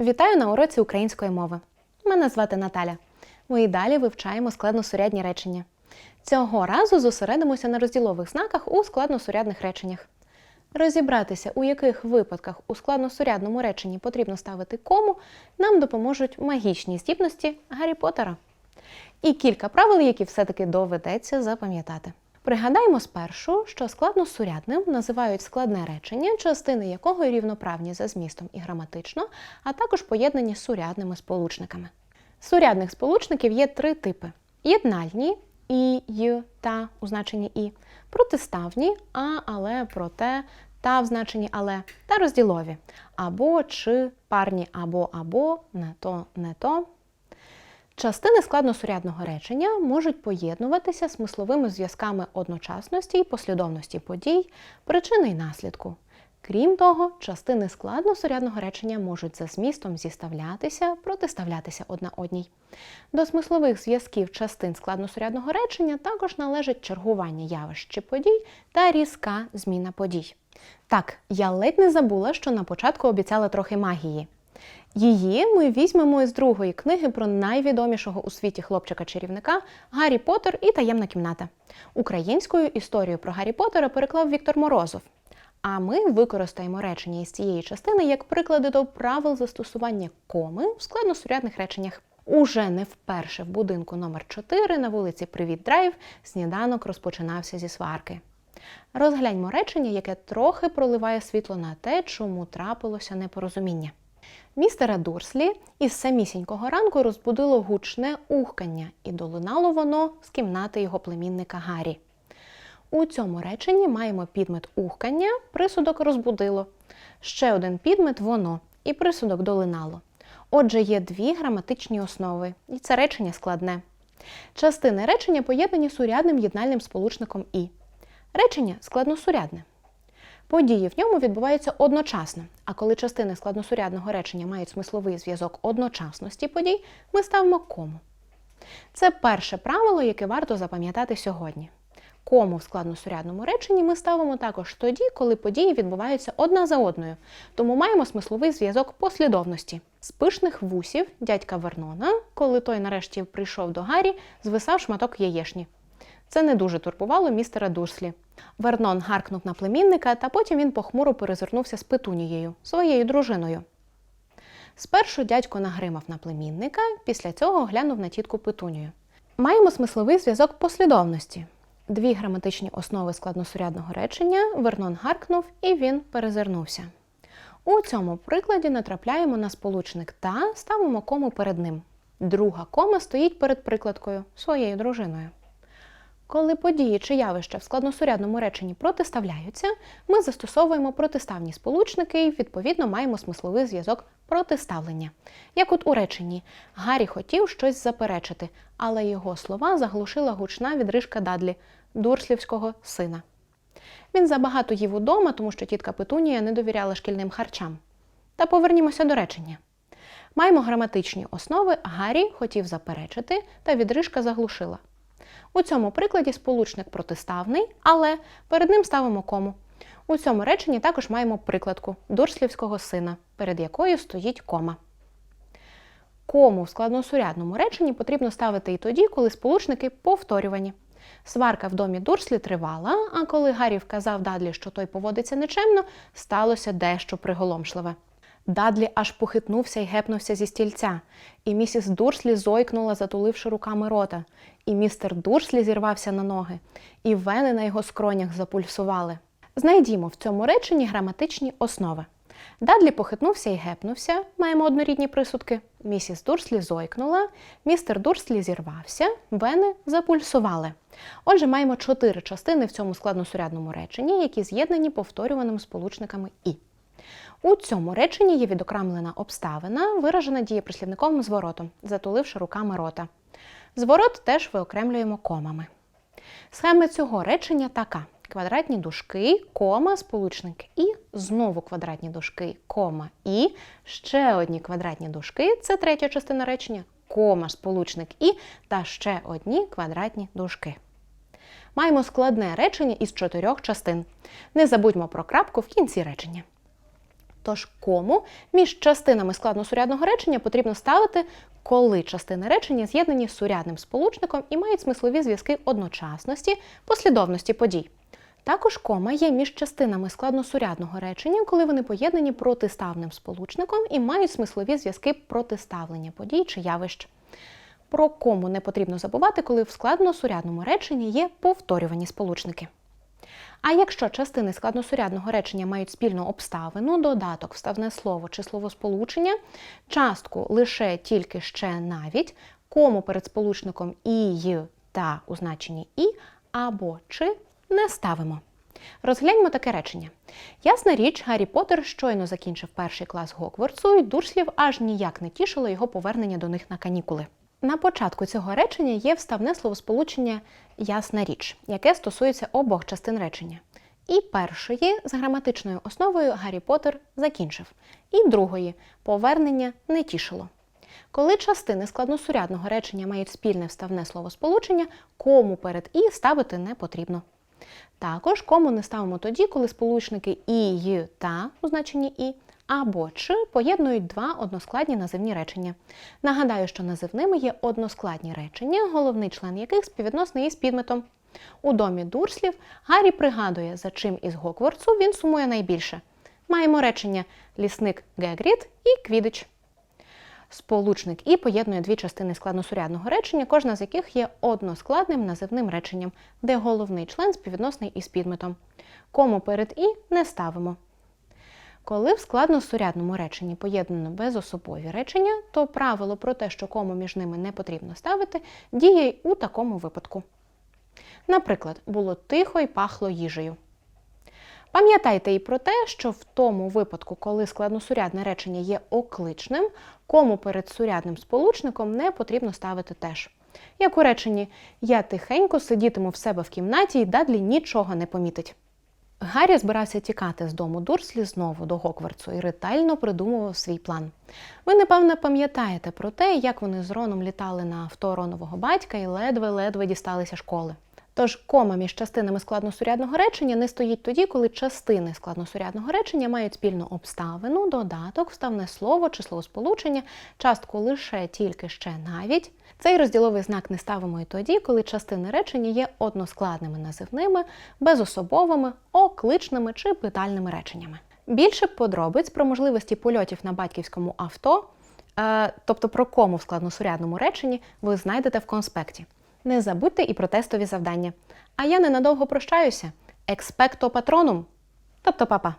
Вітаю на уроці української мови. Мене звати Наталя. Ми і далі вивчаємо складносурядні речення. Цього разу зосередимося на розділових знаках у складносурядних реченнях. Розібратися, у яких випадках у складносурядному реченні потрібно ставити кому, нам допоможуть магічні здібності Гаррі Поттера. І кілька правил, які все-таки доведеться запам'ятати. Пригадаємо спершу, що складносурядним називають складне речення, частини якого рівноправні за змістом і граматично, а також поєднані сурядними сполучниками. Сурядних сполучників є три типи: єднальні і, й, та у значенні і, протиставні, а, але, проте, та в значенні але, та розділові або чи, парні або або, не то, не то. Частини складносурядного речення можуть поєднуватися смисловими зв'язками одночасності і послідовності подій, причини й наслідку. Крім того, частини складносурядного речення можуть за змістом зіставлятися, протиставлятися одна одній. До смислових зв'язків частин складносурядного речення також належить чергування явищ чи подій та різка зміна подій. Так, я ледь не забула, що на початку обіцяла трохи магії. Її ми візьмемо із другої книги про найвідомішого у світі хлопчика-чарівника Гаррі Поттер і таємна кімната. Українською історію про Гаррі Поттера переклав Віктор Морозов. А ми використаємо речення із цієї частини як приклади до правил застосування коми в складносурядних реченнях. Уже не вперше в будинку номер 4 на вулиці Привіт Драйв сніданок розпочинався зі сварки. Розгляньмо речення, яке трохи проливає світло на те, чому трапилося непорозуміння. Містера Дурслі із самісінького ранку розбудило гучне ухкання, і долинало воно з кімнати його племінника Гаррі. У цьому реченні маємо підмет ухкання, присудок розбудило. Ще один підмет воно і присудок долинало. Отже, є дві граматичні основи, і це речення складне. Частини речення поєднані сурядним єднальним сполучником і. Речення складносурядне. Події в ньому відбуваються одночасно, а коли частини складносурядного речення мають смисловий зв'язок одночасності подій, ми ставимо кому. Це перше правило, яке варто запам'ятати сьогодні. Кому в складносурядному реченні ми ставимо також тоді, коли події відбуваються одна за одною, тому маємо смисловий зв'язок послідовності. З пишних вусів дядька Вернона, коли той нарешті прийшов до Гаррі, звисав шматок яєшні. Це не дуже турбувало містера Дурслі. Вернон гаркнув на племінника, та потім він похмуро перезирнувся з петунією, своєю дружиною. Спершу дядько нагримав на племінника, після цього глянув на тітку петунію. Маємо смисловий зв'язок послідовності. Дві граматичні основи складносурядного речення Вернон гаркнув і він перезирнувся. У цьому прикладі натрапляємо на сполучник та ставимо кому перед ним. Друга кома стоїть перед прикладкою своєю дружиною. Коли події чи явища в складносурядному реченні протиставляються, ми застосовуємо протиставні сполучники і, відповідно, маємо смисловий зв'язок протиставлення. Як от у реченні Гаррі хотів щось заперечити, але його слова заглушила гучна відрижка Дадлі, дурслівського сина. Він забагато їв удома, тому що тітка Петунія не довіряла шкільним харчам. Та повернімося до речення. Маємо граматичні основи Гаррі хотів заперечити, та відрижка заглушила. У цьому прикладі сполучник протиставний, але перед ним ставимо кому. У цьому реченні також маємо прикладку дурслівського сина, перед якою стоїть кома. Кому в складносурядному реченні потрібно ставити і тоді, коли сполучники повторювані. Сварка в домі Дурслі тривала, а коли Гаррі вказав Дадлі, що той поводиться нечемно, сталося дещо приголомшливе. Дадлі аж похитнувся і гепнувся зі стільця, і місіс Дурслі зойкнула, затуливши руками рота, і містер Дурслі зірвався на ноги, і вени на його скронях запульсували. Знайдімо в цьому реченні граматичні основи. Дадлі похитнувся і гепнувся, маємо однорідні присудки. Місіс Дурслі зойкнула, містер Дурслі зірвався, вени запульсували. Отже, маємо чотири частини в цьому складносурядному реченні, які з'єднані повторюваними сполучниками і. У цьому реченні є відокремлена обставина, виражена дієприслівниковим зворотом, затуливши руками рота. Зворот теж виокремлюємо комами. Схема цього речення така: квадратні дужки, кома, сполучник і, знову квадратні дужки, кома і, ще одні квадратні дужки це третя частина речення, кома, сполучник і та ще одні квадратні дужки. Маємо складне речення із чотирьох частин. Не забудьмо про крапку в кінці речення. Тож кому між частинами складносурядного речення потрібно ставити, коли частини речення з'єднані сурядним сполучником і мають смислові зв'язки одночасності, послідовності подій. Також кома є між частинами складносурядного речення, коли вони поєднані протиставним сполучником і мають смислові зв'язки протиставлення подій чи явищ. Про кому не потрібно забувати, коли в складносурядному реченні є повторювані сполучники. А якщо частини складносурядного речення мають спільну обставину, додаток, вставне слово чи словосполучення, частку лише тільки ще навіть, кому перед сполучником і, та у значенні і або чи не ставимо. Розгляньмо таке речення. Ясна річ, Гаррі Поттер щойно закінчив перший клас Гоквардсу, і Дурслів аж ніяк не тішило його повернення до них на канікули. На початку цього речення є вставне словосполучення ясна річ, яке стосується обох частин речення. І першої з граматичною основою Гаррі Поттер закінчив, і другої повернення не тішило. Коли частини складносурядного речення мають спільне вставне словосполучення, кому перед і ставити не потрібно. Також кому не ставимо тоді, коли сполучники і, й, та у значенні і або чи поєднують два односкладні називні речення. Нагадаю, що називними є односкладні речення, головний член яких співвідносний із підметом. У домі Дурслів Гаррі пригадує, за чим із Гокворцу він сумує найбільше. Маємо речення лісник Гегріт і Квідич. Сполучник і поєднує дві частини складносурядного речення, кожна з яких є односкладним називним реченням, де головний член співвідносний із підметом. Кому перед і не ставимо. Коли в складносурядному реченні поєднано безособові речення, то правило про те, що кому між ними не потрібно ставити, діє й у такому випадку. Наприклад, було тихо і пахло їжею. Пам'ятайте і про те, що в тому випадку, коли складносурядне речення є окличним, кому перед сурядним сполучником не потрібно ставити теж. Як у реченні Я тихенько сидітиму в себе в кімнаті і Дадлі нічого не помітить. Гаррі збирався тікати з дому Дурслі знову до Гоквардсу і ретельно придумував свій план. Ви, напевно, пам'ятаєте про те, як вони з Роном літали на авто Ронового батька і ледве-ледве дісталися школи. Тож кома між частинами складносурядного речення не стоїть тоді, коли частини складносурядного речення мають спільну обставину, додаток, вставне слово чи словосполучення, частку лише тільки ще навіть. Цей розділовий знак не ставимо і тоді, коли частини речення є односкладними називними, безособовими, окличними чи питальними реченнями. Більше подробиць про можливості польотів на батьківському авто, е, тобто про кому в складносурядному реченні, ви знайдете в конспекті. Не забудьте і про тестові завдання. А я ненадовго прощаюся. Експекто патроном. тобто папа.